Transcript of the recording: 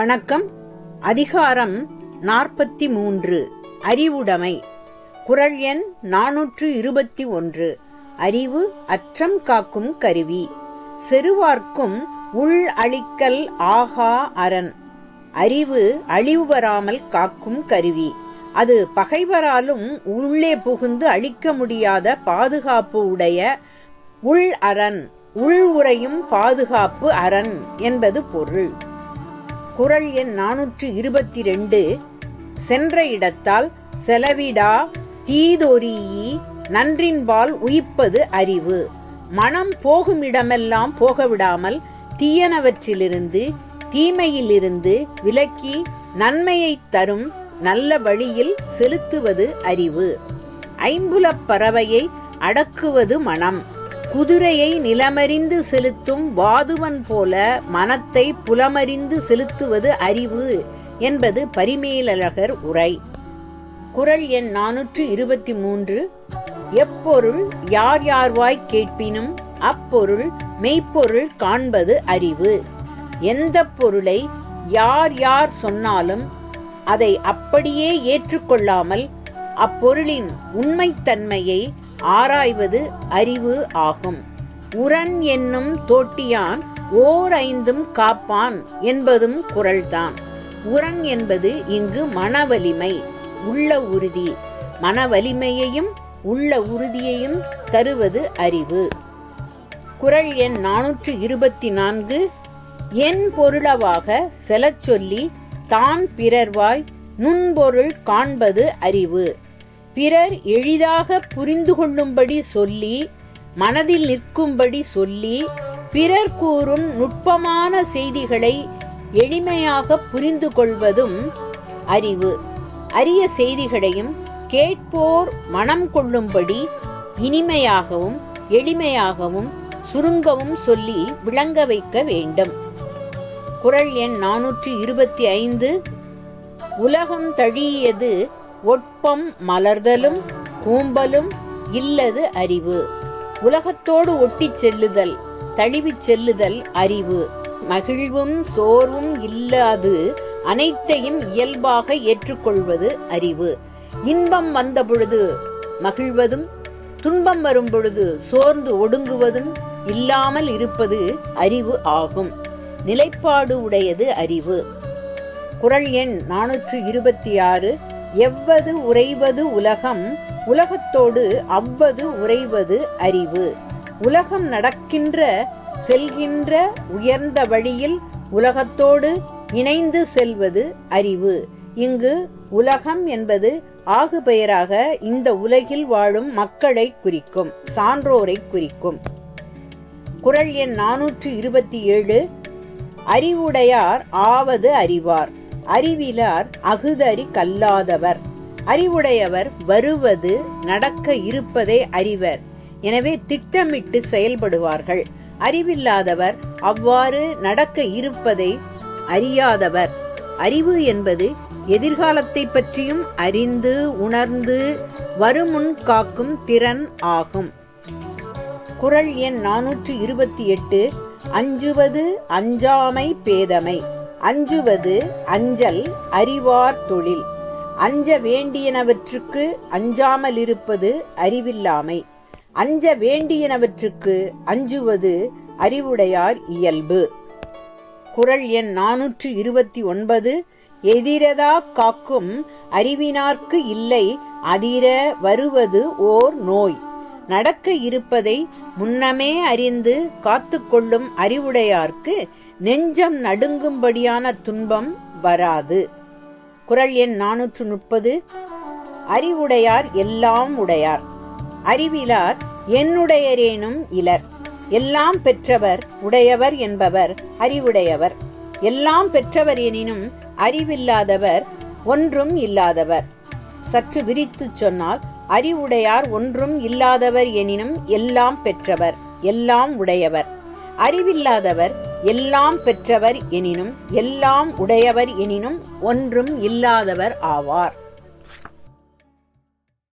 வணக்கம். அதிகாரம் நாற்பத்தி மூன்று அறிவுடைமை. குரல் எண் நாநூற்று இருபத்தி ஒன்று அறிவு அற்றம் காக்கும் கருவி. செருவார்க்கும் உள் அழிக்கல் ஆகா அரண். அறிவு அழிவு வராமல் காக்கும் கருவி. அது பகைவராலும் உள்ளே புகுந்து அழிக்க முடியாத பாதுகாப்பு உடைய உள் அரண். உள் உரையும் பாதுகாப்பு அரண் என்பது பொருள். குரல் எண் நானூற்று இருபத்தி ரெண்டு சென்ற இடத்தால் செலவிடா தீதொரியி நன்றின்பால் உயிப்பது அறிவு. மனம் போகும் இடமெல்லாம் போக விடாமல் தீயனவற்றிலிருந்து தீமையிலிருந்து விலக்கி நன்மையைத் தரும் நல்ல வழியில் செலுத்துவது அறிவு. ஐம்புலப் பறவையை அடக்குவது மனம். குதிரையை நிலமறிந்து செலுத்தும் வாதுவன் போல மனத்தை புலமறிந்து செலுத்துவது அறிவு என்பது பரிமேலழகர் உரை. குரல் எண் நானூற்று இருபத்தி மூன்று. எப்பொருள் யார் யார்வாய் கேட்பினும் அப்பொருள் மெய்ப்பொருள் காண்பது அறிவு. எந்த பொருளை யார் யார் சொன்னாலும் அதை அப்படியே ஏற்றுக்கொள்ளாமல் அப்பொருளின் உண்மைத்தன்மையை ஆராய்வது அறிவு ஆகும். உரன் என்னும் தோட்டியான் ஓர் ஐந்தும் காப்பான் என்பதும் குரல்தான். உரன் என்பது இங்கு மன வலிமை உள்ள உறுதி. மன வலிமையையும் உள்ள உறுதியையும் தருவது அறிவு. குரல் எண் நானூற்று இருபத்தி நான்கு என் பொருளவாக செலச் சொல்லி தான் பிறர்வாய் நுண்பொருள் காண்பது அறிவு. பிறர் எளிதாக புரிந்து கொள்ளும்படி சொல்லி மனதில் நிற்கும்படி சொல்லி பிறர் கூறும் நுட்பமான செய்திகளை எளிமையாக புரிந்து கொள்வதும் அறிவு. அரிய செய்திகளையும் கேட்போர் மனம் கொள்ளும்படி இனிமையாகவும் எளிமையாகவும் சுருங்கவும் சொல்லி விளங்க வைக்க வேண்டும். குரல் எண் நானூற்றி இருபத்தி ஐந்து. உலகம் தழியது ஒட்பம் மலர்தலும் கூம்பலும் இல்லது அறிவு. உலகத்தோடு ஒட்டிச் செல்லுதல் தழுவிச் செல்லுதல் அறிவு. மகிழ்வும் சோர்வும் இல்லாது அனைத்தையும் இயல்பாக ஏற்றுக்கொள்வது அறிவு. இன்பம் வந்த பொழுது மகிழ்வதும் துன்பம் வரும் பொழுது சோர்ந்து ஒடுங்குவதும் இல்லாமல் இருப்பது அறிவு ஆகும். நிலைப்பாடு உடையது அறிவு. குரல் எண் நானூற்று இருபத்தி ஆறு. எவ்வது உறைவது உலகம்? உலகத்தோடு அவ்வது உறைவது அறிவு. உலகம் நடக்கின்ற செல்கின்ற உயர்ந்த வழியில் உலகத்தோடு இணைந்து செல்வது அறிவு. இங்கு உலகம் என்பது ஆகு பெயராக இந்த உலகில் வாழும் மக்களை குறிக்கும் சான்றோரை குறிக்கும். குரல் எண் நானூற்று இருபத்தி ஏழு அறிவுடையார் ஆவது அறிவார். அறிவிலார் அகுதறி கல்லாதவர். அறிவுடையவர் வருவது நடக்க இருப்பதை அறிவர். எனவே திட்டமிட்டு செயல்படுவார்கள். அறிவில்லாதவர் அவ்வாறு நடக்க இருப்பதை அறியாதவர். அறிவு என்பது எதிர்காலத்தை பற்றியும் அறிந்து உணர்ந்து வருமுன் காக்கும் திறன் ஆகும். குரல் எண் நானூற்று இருபத்தி எட்டு அஞ்சுவது அஞ்சாமை பேதமை. அஞ்சுவது அஞ்சல் அறிவார் தொழில். அஞ்ச வேண்டியனவற்றுக்கு அஞ்சாமல் இருப்பது அறிவில்லாமை. அஞ்ச வேண்டியனவற்றுக்கு அஞ்சுவது அறிவுடையார் இயல்பு. குரல் எண் நானூற்று இருபத்தி ஒன்பது எதிரதா காக்கும் அறிவினார்க்கு இல்லை அதிர வருவது ஓர் நோய். நடக்க இருப்பதை முன்னமே அறிந்து காத்துக்கொள்ளும் அறிவுடையார்க்கு நெஞ்சம் நடுங்கும்படியான துன்பம் வராது. குரல் எண் நானூற்று முப்பது அறிவுடையார் எல்லாம் உடையார். அறிவிலார் என்னுடையரேனும் இலர். எல்லாம் பெற்றவர் உடையவர் என்பவர் அறிவுடையவர். எல்லாம் பெற்றவர் எனினும் அறிவில்லாதவர் ஒன்றும் இல்லாதவர். சற்று விரித்து சொன்னால் அறிவுடையார் ஒன்றும் இல்லாதவர் எனினும் எல்லாம் பெற்றவர் எல்லாம் உடையவர். அறிவில்லாதவர் எல்லாம் பெற்றவர் எனினும் எல்லாம் உடையவர் எனினும் ஒன்றும் இல்லாதவர் ஆவார்.